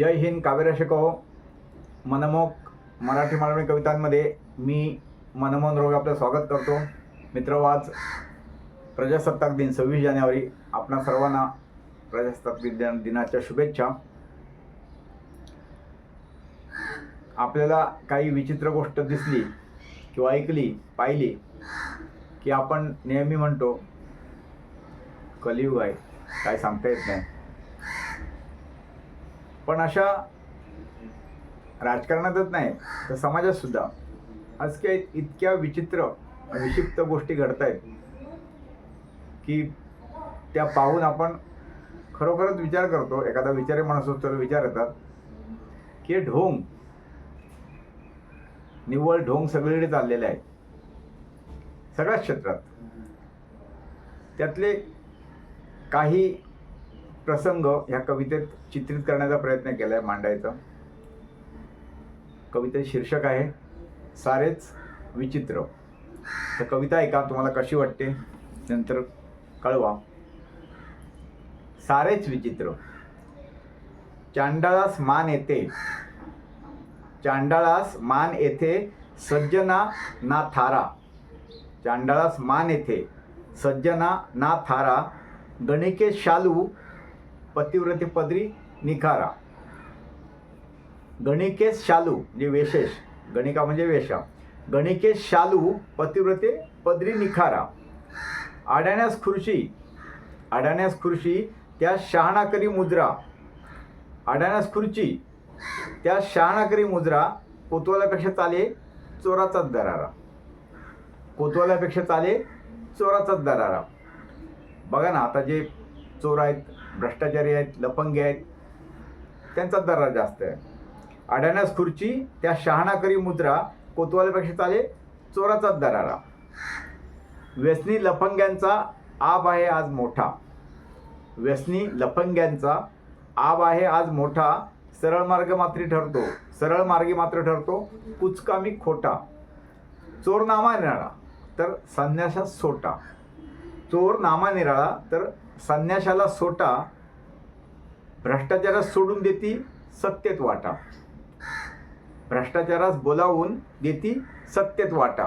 जय हिंद काव्यरसिको मनमोक मराठी मालवणी कवितांमध्ये मी मनमोहन रोग आपलं स्वागत करतो. मित्रवाज प्रजासत्ताक दिन सव्वीस जानेवारी. आपणा सर्वांना प्रजासत्ताक दिन दिनाच्या शुभेच्छा. आपल्याला काही विचित्र गोष्ट दिसली किंवा ऐकली पाहिली की आपण नेहमी म्हणतो कलियुग आहे. काय सांगता येत नाही. पण अशा राजकारणातच नाही तर समाजात सुद्धा आज इतक्या विचित्र विक्षिप्त गोष्टी घडत आहेत की त्या पाहून आपण खरोखरच विचार करतो एखादा विचारी माणूस असतो तर विचार येतात की ढोंग निव्वळ ढोंग सगळीकडे चाललेले आहे सगळ्याच क्षेत्रात. त्यातले काही प्रसंग ह्या कवितेत चित्रित करण्याचा प्रयत्न केला आहे मांडायचा. कवितेत शीर्षक आहे सारेच विचित्र. तर कविता ऐका तुम्हाला कशी वाटते? नंतर कळवा. सारेच विचित्र. चांडाळास मान येते. चांडाळास मान येथे सज्जना ना थारा. चांडाळास मान येथे सज्जना ना थारा. गणिके शालू पतिव्रते पदरी निखारा. गणिकेश शालू म्हणजे वेशेष गणिका म्हणजे वेशा. गणिकेश शालू पतिव्रते पदरी निखारा. आडाण्यास खुर्शी. आडाण्यास खुर्शी त्या शहाणाकरी मुद्रा. आडाण्यास खुर्ची त्या शहाणाकरी मुद्रा कोतवालापेक्षा चाले चोराचाच दरारा. कोतवालापेक्षा चाले चोराचाच दरारा. बघा ना आता जे चोर आहेत भ्रष्टाचारी आहेत लपंगे आहेत. त्यांचा दरारा जास्त आहे. अडाण्यास खुर्ची त्या शहाणाकरी मुद्रा कोतवालापेक्षा चाले चोराचाच दरारा. व्यसनी लफंग्यांचा आब आहे आज मोठा. व्यसनी लफंग्यांचा आब आहे आज मोठा. सरळ मार्ग मात्र ठरतो. सरळ मार्गी मात्र ठरतो. कुचकामी खोटा. चोर नामा निराळा तर संन्यासा सोटा. चोर नामा निराळा तर संन्याशाला सोटा भ्रष्टाचारास सोडून देती सत्तेत वाटा. भ्रष्टाचारास बोलावून देती सत्तेत वाटा.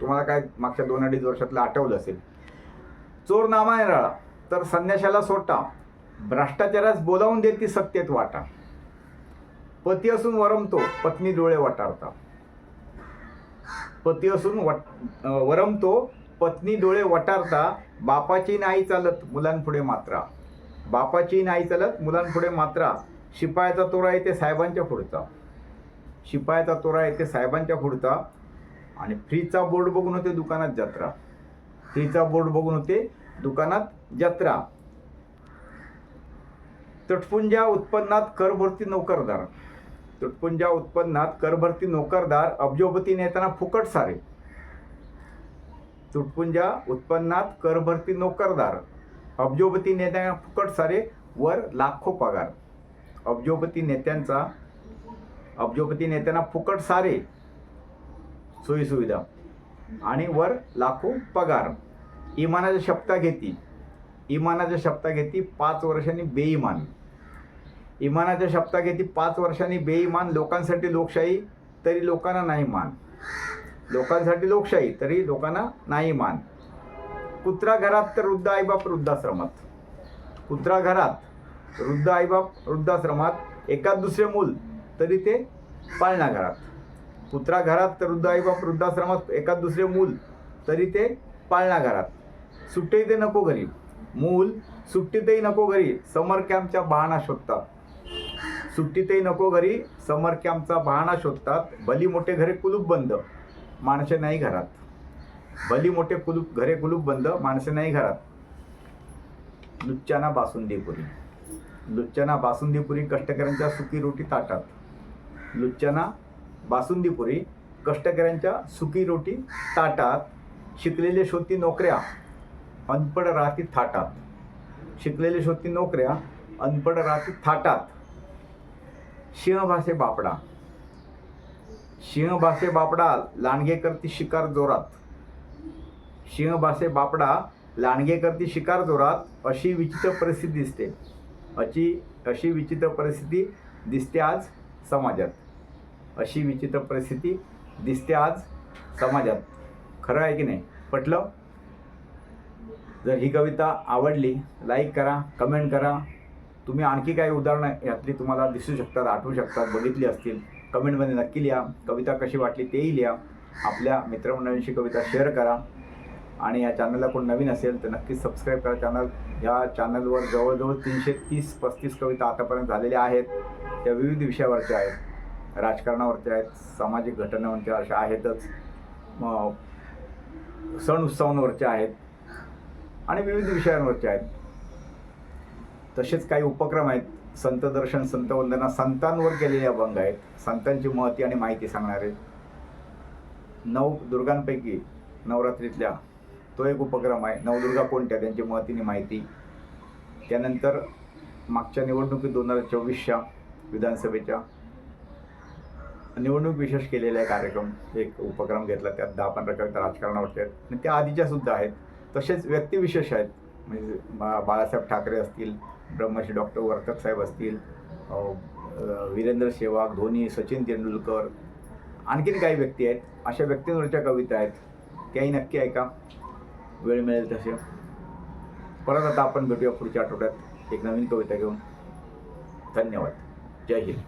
तुम्हाला काय मागच्या दोन अडीच वर्षातलं आठवलं असेल? चोर नामा तर संन्याशाला सोटा भ्रष्टाचारास बोलावून देती सत्तेत वाटा. पती असून वरमतो पत्नी डोळे वाटारता पती असून वट वरमतो पत्नी डोळे वटारता बापाची नाही चालत मुलांपुढे मात्रा. बापाची नाही चालत मुलांपुढे मात्रा. शिपायाचा तोरा येते साहेबांच्या पुढचा. शिपायाचा तोरा येते साहेबांच्या पुढचा. आणि फ्रीचा बोर्ड बघून होते दुकानात जत्रा. फ्रीचा बोर्ड बघून होते दुकानात जत्रा. तटपुंज्या उत्पन्नात करभरती नोकरदार. तुटपुंजा उत्पन्नात करभरती नोकरदार अब्जोपती येताना फुकट सारे. तुटपुंजा उत्पन्नात करभरती नोकरदार अब्जोपती नेत्यांना फुकट सारे वर लाखो पगार. अब्जोपती नेत्यांचा अब्जोपती नेत्यांना फुकट सारे सोयीसुविधा आणि वर लाखो पगार. इमानाच्या शपथा घेती. इमानाच्या शपथा घेती पाच वर्षांनी बेईमान. इमानाच्या शपथा घेती पाच वर्षांनी बेईमान लोकांसाठी लोकशाही तरी लोकांना नाही मान. लोकांसाठी लोकशाही तरी लोकांना नाही मान. कुत्रा घरात तर वृद्ध आईबाप वृद्धाश्रमात. कुत्रा घरात वृद्ध आईबाप वृद्धाश्रमात एकाच दुसरे मूल तरी ते पाळणा घरात. कुत्रा घरात तर वृद्ध आईबाप वृद्धाश्रमात एकाच दुसरे मूल तरी ते पाळणा घरात. सुट्टी ते नको घरी. मूल सुट्टीतही नको घरी. समर कॅम्पच्या बहाणा शोधतात. सुट्टीतही नको घरी. समर कॅम्पचा बहाणा शोधतात. भली मोठे घरे कुलूप बंद. माणसे नाही घरात. भली मोठे कुलूप घरे कुलूप बंद माणसे नाही घरात. लुच्चाना बासुंदीपुरी. लुच्चाना बासुंदीपुरी कष्टकऱ्यांच्या सुकी रोटी ताटात. लुच्चाना बासुंदीपुरी कष्टकऱ्यांच्या सुकी रोटी ताटात. शिकलेले शोधती नोकऱ्या अनपड राहती थाटात. शिकलेले शोधती नोकऱ्या अनपड राहती थाटात. सिंहभाषे बापडा. सिंहभाषे बापडा लांडगे करती शिकार जोरात. सिंहभाषे बापडा लांडगे करती शिकार जोरात अशी विचित्र परिस्थिती दिसते. अशी अशी विचित्र परिस्थिती दिसते आज समाजात. अशी विचित्र परिस्थिती दिसते आज समाजात. खरं आहे की नाही? पटलं? जर ही कविता आवडली लाईक करा कमेंट करा. तुम्ही आणखी काही उदाहरणं यातली तुम्हाला दिसू शकतात आठवू शकतात बघितली असतील. कमेंटमध्ये नक्की लिहा. कविता कशी वाटली तेही लिहा. आपल्या मित्रमंडळींशी कविता शेअर करा. आणि या चॅनलला कोण नवीन असेल तर नक्कीच सबस्क्राईब करा चॅनल या चॅनलवर जवळजवळ तीनशे तीस पस्तीस कविता आतापर्यंत झालेल्या आहेत. त्या विविध विषयावरच्या आहेत. राजकारणावरच्या आहेत. सामाजिक घटनांवरच्या अशा आहेतच. मग सण उत्सवांवरच्या आहेत. आणि विविध विषयांवरच्या आहेत. तसेच काही उपक्रम आहेत. संत दर्शन संत वंदना संतांवर केलेले अभंग आहेत. संतांची महती आणि माहिती सांगणारे नऊ दुर्गांपैकी नवरात्रीतल्या तो एक उपक्रम आहे. नवदुर्गा कोणत्या? त्यांची महतीने माहिती. त्यानंतर मागच्या निवडणुकीत दोन हजार चोवीसच्या विधानसभेच्या निवडणूक विशेष केलेला आहे कार्यक्रम एक उपक्रम घेतला. त्यात दहा पंधरा कविता राजकारणावरती आहेत. आणि त्या आधीच्या सुद्धा आहेत. तसेच व्यक्तिविशेष आहेत. म्हणजे बा बाळासाहेब ठाकरे असतील ब्रह्मश्री डॉक्टर वर्तक साहेब असतील वीरेंद्र सेहवाग धोनी सचिन तेंडुलकर आणखीन काही व्यक्ती आहेत. अशा व्यक्तींवरच्या कविता आहेत. त्याही नक्की ऐका. वेळ मिळेल तसे. परत आता आपण भेटूया पुढच्या आठवड्यात. एक नवीन कविता घेऊन. धन्यवाद. जय हिंद.